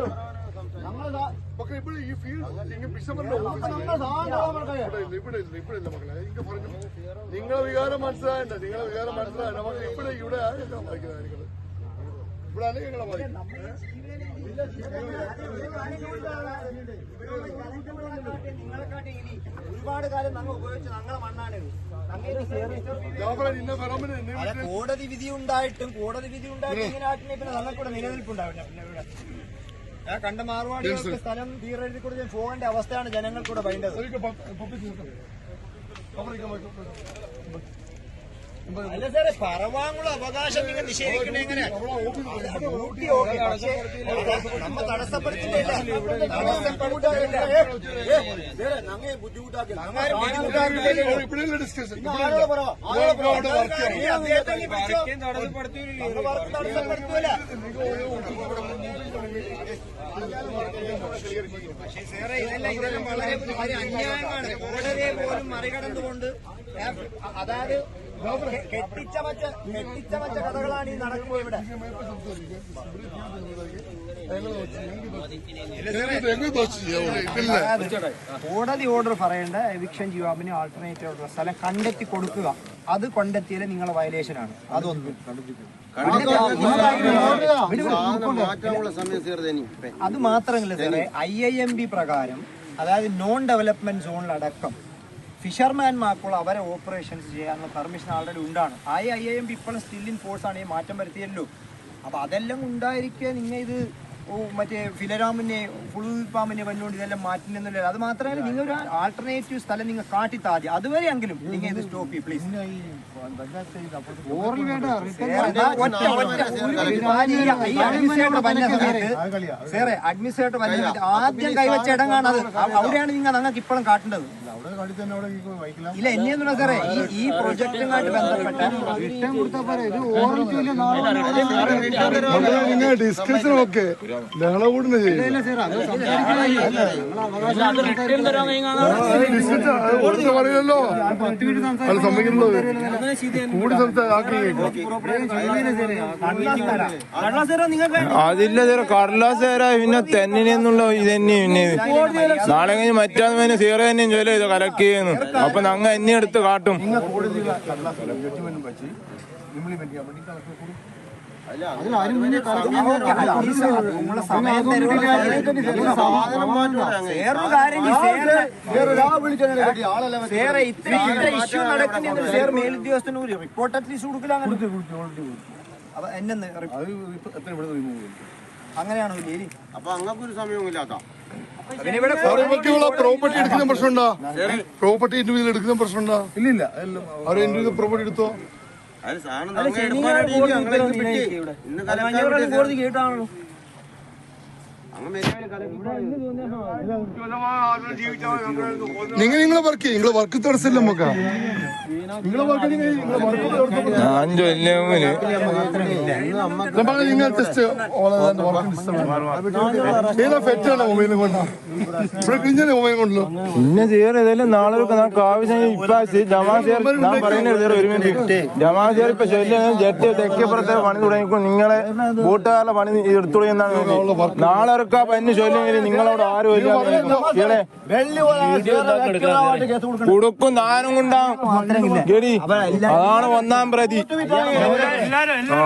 മക്കളെ ഇവിടെ ഈ ഫീൽഡ് നിങ്ങൾ ബിഷപ്പറിന്റെ ഓഫീസിൽ ഇവിടെ ഇല്ല ഇവിടെ ഇല്ല ഇവിടെ ഇല്ല മക്കളെ. ഇങ്ങ പറഞ്ഞു. നിങ്ങളെ വികാരം മനസ്സിലായണ്ട നിങ്ങളെ വികാരം മനസ്സിലായണ്ട മക്കളെ ഇവിടെ ഇവിടെ ആരെല്ലാം വായിക്കുന്നത്? നിങ്ങൾ ഇവിടെ നിങ്ങളെ ഒരുപാട് കാലം നമ്മൾ ഉപയോഗിച്ച ഞങ്ങളെ കോടതി വിധി ഉണ്ടായിട്ടും കോടതി വിധി ഉണ്ടായിട്ടും ഇങ്ങനെ ആട്ടിനെ പിന്നെ ഞങ്ങൾക്കൂടെ നിലനിൽപ്പുണ്ടാവില്ല പിന്നെ ഇവിടെ. ആ കണ്ട മാറുവാടികൾക്ക് സ്ഥലം തീരെഴുതി കൊടുത്ത് പോകേണ്ട അവസ്ഥയാണ് ജനങ്ങൾക്കൂടെ വേണ്ടത് അല്ല സാറേ പറവാനുള്ള അവകാശം നിങ്ങൾ നിഷേധിക്കണേ എങ്ങനെ? നമ്മളെ ഓഫീസിൽ അത് ഡ്യൂട്ടി ഓക്കെ പക്ഷേ നമ്മ തടസ്സപ്പെടുത്തില്ല തടസ്സപ്പെടുത്തില്ല ഞങ്ങൾ ബുദ്ധിമുട്ടാക്കില്ല പക്ഷേ സാറേ ഇതെല്ലാം ഇതെല്ലാം വളരെ അന്യായമാണ്. കോടതിയെ പോലും മറികടന്നുകൊണ്ട് അതായത് കെട്ടിച്ചമച്ച കെട്ടിച്ചമച്ച കഥകളാണ് ഈ നടക്കുന്നത് ഇവിടെ. കോടതി ഓർഡർ പറയേണ്ട എവിക്ഷൻ ജിവാബിന് ആൾട്ടർനേറ്റീവ് ആയിട്ടുള്ള സ്ഥലം കണ്ടെത്തി കൊടുക്കുക. അത് കണ്ടെത്തിയാൽ നിങ്ങളെ വയലേഷൻ ആണ്. അതൊന്നും. അത് മാത്രമല്ല സാറേ ഐ ഐ എം ബി പ്രകാരം അതായത് നോൺ ഡെവലപ്മെന്റ് സോണിലടക്കം ഫിഷർമാൻമാർക്കുള്ള അവരെ ഓപ്പറേഷൻസ് ചെയ്യാനുള്ള പെർമിഷൻ ആൾറെഡി ഉണ്ടാണ്. ആ ഐ ഐ എം ബി ഇപ്പോഴും സ്റ്റിൽ ഇൻ ഫോഴ്സ് ആണ് ഈ മാറ്റം വരുത്തിയല്ലോ. അപ്പോൾ അതെല്ലാം ഉണ്ടായിരിക്കുക നിങ്ങൾ ഇത് ഓ മറ്റേ ഫിലരാമിനെ ഫുൾ പാമ്പിനെ വന്നുകൊണ്ട് ഇതെല്ലാം മാറ്റുന്നില്ല? അത് മാത്രമല്ല നിങ്ങൾ ഒരു ആൾട്ടർനേറ്റീവ് സ്ഥലം നിങ്ങൾ കാട്ടി താതി അതുവരെ അതുവരെയെങ്കിലും നിങ്ങൾ ഇത് സ്റ്റോപ്പ് ചെയ്യും പ്ലീസ് സാറേ അഡ്മിനിസ്ട്രേറ്റർ ആദ്യം കൈവച്ച ഇടങ്ങാണ് അത്. അവിടെയാണ് നിങ്ങൾ ഞങ്ങൾക്ക് ഇപ്പോഴും കാട്ടേണ്ടത്. ഇല്ല എന്നെയൊന്നും സാറേ ഈ ഈ പ്രൊജക്റ്റുമായിട്ട് ബന്ധപ്പെട്ട നിങ്ങൾ ഡിസ്കഷൻ ഒക്കെ ഞങ്ങളെ കൂടെ ഓർത്ത് പറയല്ലോ അത് കൂടി അതില്ല ചേരാ കടലാസ് പിന്നെ തെന്നിനെന്നുള്ള ഇത് തന്നെ പിന്നെ. നാളെ കഴിഞ്ഞ് മറ്റാന്ന് പിന്നെ സീറോ തന്നെയും ചോല ഇത് കലക്ട് ചെയ്യുന്നു. അപ്പൊ അങ്ങ് എന്നെ എടുത്ത് കാട്ടും. വേറൊരു കാര്യം സേറ് ഇത്ര ഇത്ര ഇഷ്യൂ നടക്കുന്നുണ്ട്. സേർ മേലുദ്യോഗസ്ഥന് ഒരു റിപ്പോർട്ട് അറ്റ്ലീസ്റ്റ് കൊടുക്കില്ല അങ്ങനെ. അപ്പൊ എന്നെ അങ്ങനെയാണോ ശരി അപ്പൊ അങ്ങക്കൊരു സമയമില്ലാത്ത പിന്നെ ഇവിടെ പ്രോപ്പർട്ടി എടുക്കുന്ന പ്രശ്നമുണ്ടോ? പ്രോപ്പർട്ടി ഇൻഡിവിജ്വൽ എടുക്കുന്ന പ്രശ്നമുണ്ടോ? ഇല്ലില്ല അവർ ഇന്റർവ്യൂ പ്രോപ്പർട്ടി എടുത്തോ? നിങ്ങൾ നിങ്ങളെ വർക്ക് ചെയ്യും നിങ്ങളെ വർക്ക് തടസ്സമില്ല നമുക്ക് ഞാൻ നിങ്ങൾ ടെസ്റ്റ് ഏതാ ഫെറ്റാണ് മൊബൈൽ കൊണ്ട്? ഇവിടെ കിഞ്ഞല്ലേ മൊബൈൽ കൊണ്ടല്ലോ? പിന്നെ സീറ ഇതെല്ലാം നാളെ ഒരു നമുക്ക് ആവശ്യം ഇപ്പൊ ജമാസേർ ഞാൻ പറയുന്നത് ഒരു മിനിറ്റ് ഇപ്പൊ ശല്യം ജെറ്റ് തെക്കേപ്പുറത്തെ പണി തുടങ്ങിക്കും. നിങ്ങളെ കൂട്ടുകാരുടെ പണി എടുത്തു തുടങ്ങിയെന്നാണ് നാളെ ഇറക്കാ പന്നി ശല്യം നിങ്ങളവിടെ ആരും ഇല്ല കൊടുക്കും ദാനം കൊണ്ടാവും. ഗഡി അതാണ് ഒന്നാം പ്രതി. ആ.